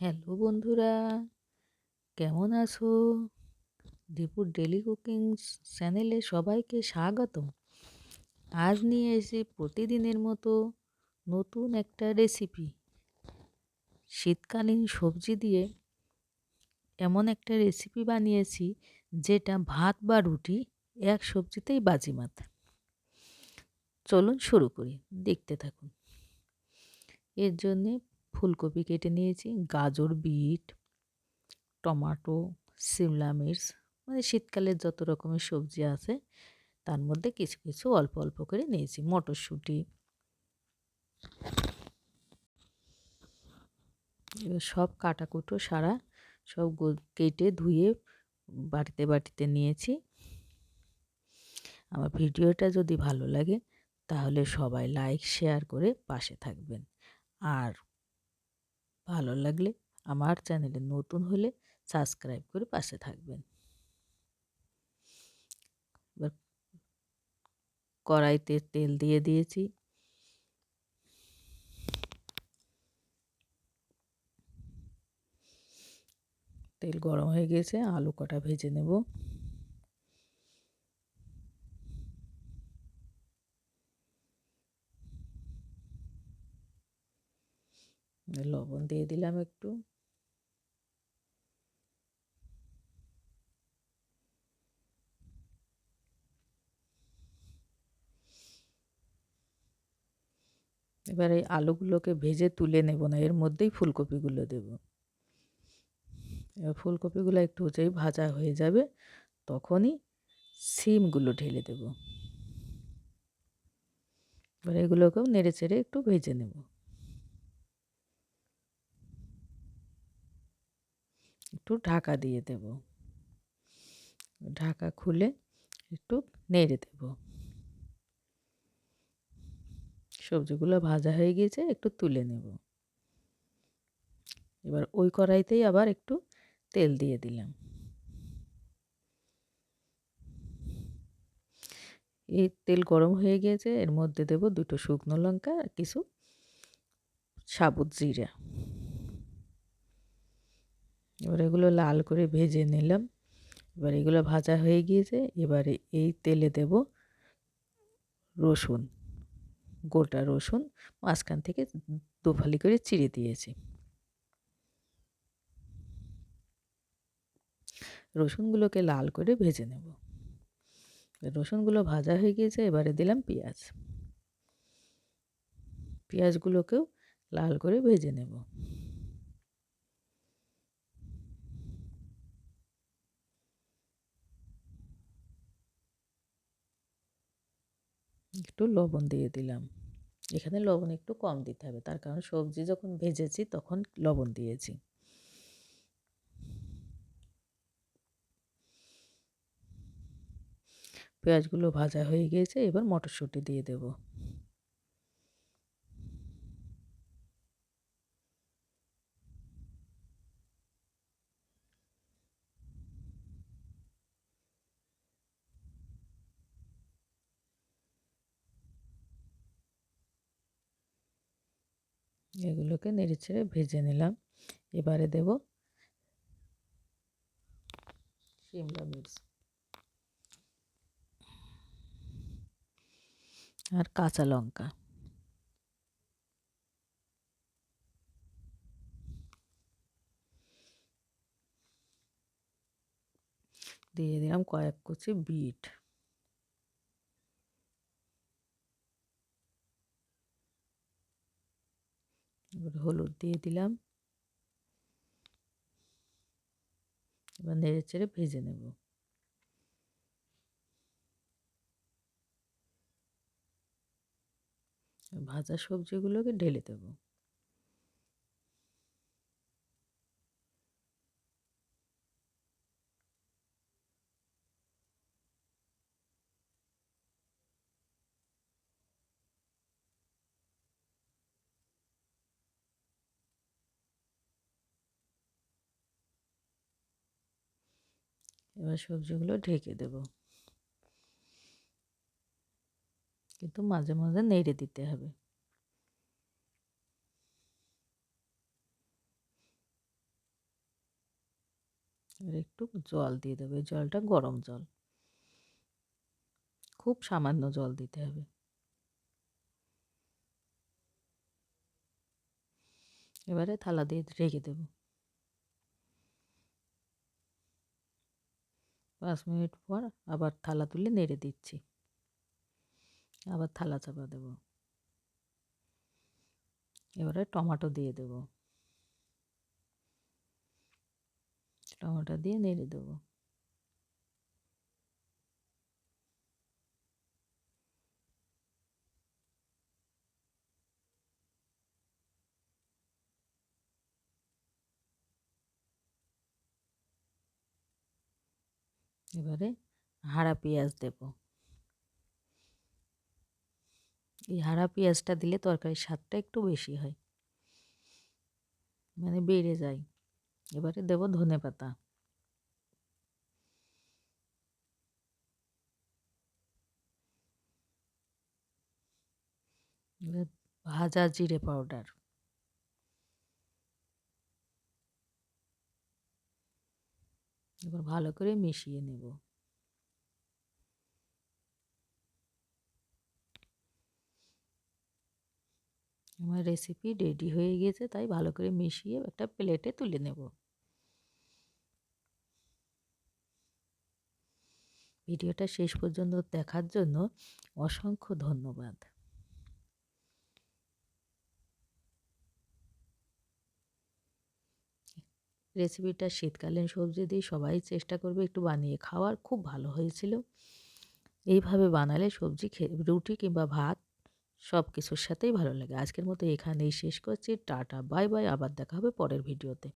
Hello বন্ধুরা, কেমন আছো? দীপুর ডেলি কুকিং চ্যানেলে সবাইকে স্বাগত আজ নিয়ে এসে প্রতিদিনের মতো নতুন একটা রেসিপি শীতকালীন সবজি দিয়ে এমন একটা রেসিপি বানিয়েছি, যেটা ভাত বা রুটি এক সবজিতেই বাজিমাত। চলুন শুরু করি, দেখতে থাকুন। এর জন্যে ফুলকপি কেটে নিয়েছি, গাজর, বিট, টমাটো সিমলা মির্চ মানে শীতকালের যত রকমের সবজি আছে, তার মধ্যে কিছু কিছু অল্প অল্প করে নিয়েছি, মটরশুঁটি। এবার সব কাটাকুটো সারা সব কেটে ধুয়ে বাটিতে বাটিতে নিয়েছি। আমার ভিডিওটা যদি ভালো লাগে, তাহলে সবাই লাইক, শেয়ার করে পাশে থাকবেন। আর ভালো লাগলে আমার চ্যানেলে নতুন হলে সাবস্ক্রাইব করে পাশে থাকবেন। এবার কড়াইতে তেল দিয়ে দিয়েছি। তেল গরম হয়ে গেছে, আলু কটা ভেজে নেব। লবণ দিয়ে দিলাম একটু। এবার এই আলুগুলোকে ভেজে তুলে নেব না, এর মধ্যেই ফুলকপিগুলো দেব। এবার ফুলকপিগুলো একটু যেই ভাজা হয়ে যাবে তখনই সিমগুলো ঢেলে দেব। এবার এগুলোকেও নেড়ে চেড়ে একটু ভেজে নেব। একটু ঢাকা দিয়ে দেব। ঢাকা খুলে একটু নেড়ে দেব। সবজিগুলো ভাজা হয়ে গিয়েছে, একটু তুলে নেব। এবার ওই কড়াইতেই আবার একটু তেল দিয়ে দিলাম। এই তেল গরম হয়ে গিয়েছে, এর মধ্যে দেব দুটো শুকনো লঙ্কা আর কিছু সাবুত জিরা। এবার এগুলো লাল করে ভেজে নিলাম। এবার এগুলো ভাজা হয়ে গিয়েছে। এবারে এই তেলে দেব রসুন, গোটা রসুন, মাঝখান থেকে দুফালি করে চিড়ে দিয়েছি। রসুনগুলোকে লাল করে ভেজে নেব। রসুনগুলো ভাজা হয়ে গিয়েছে। এবারে দিলাম পেঁয়াজ। পেঁয়াজগুলোকেও লাল করে ভেজে নেব। একটু লবণ দিয়ে দিলাম। এখানে লবণ একটু কম দিতে হবে। তার কারণ সবজি যখন ভেজেছি তখন লবণ দিয়েছি। পেঁয়াজগুলো ভাজা হয়ে গিয়েছে, এবার মটরশুঁটি দিয়ে দেব। এগুলোকে নেড়ে ছেড়ে ভেজে নিলাম। এবারে দেব শিমলা মির্চ। আর কাঁচা লঙ্কা। দিয়ে দিলাম কয়েক কুচি বিট। এবার হলুদ দিয়ে দিলাম। এবার নেড়ে চেড়ে ভেজে নেব। ভাজা সবজিগুলোকে ঢেলে দেব। এবার সবজিগুলো ঢেকে দেব। কিন্তু মাঝে মাঝে নেড়ে দিতে হবে। এবার একটু জল দিয়ে দেবে। জলটা গরম জল। খুব সামান্য জল দিতে হবে। এবারে থালা দিয়ে রেখে দেব। পাঁচ মিনিট পর আবার থালা তুলে নেড়ে দিচ্ছি। আবার থালা চাপা দেব। এবারে টমেটো দিয়ে দেব। টমেটো দিয়ে নেড়ে দেবো। এবারে হাঁড়া পেঁয়াজ দেব। এই হাঁড়া পেঁয়াজটা দিলে তরকারির স্বাদটা একটু বেশি হয়। মানে বেড়ে যায়। এবারে দেব ধনে পাতা। ভাজা জিরে পাউডার। এবার ভালো করে মিশিয়ে নেব। আমার রেসিপি রেডি হয়ে গেছে, তাই ভালো করে মিশিয়ে একটা প্লেটে তুলে নেব। ভিডিওটা শেষ পর্যন্ত দেখার জন্য অসংখ্য ধন্যবাদ। রেসিপিটা শীতকালীন সবজি দিয়ে সবাই চেষ্টা করবে একটু বানিয়ে খাওয়ার, খুব ভালো হয়েছিল। এইভাবে বানালে সবজি খেয়ে রুটি কিংবা ভাত সব কিছুর সাথেই ভালো লাগে। আজকের মতো এখানেই শেষ করছি। Tata, bye bye. আবার দেখা হবে পরের ভিডিওতে।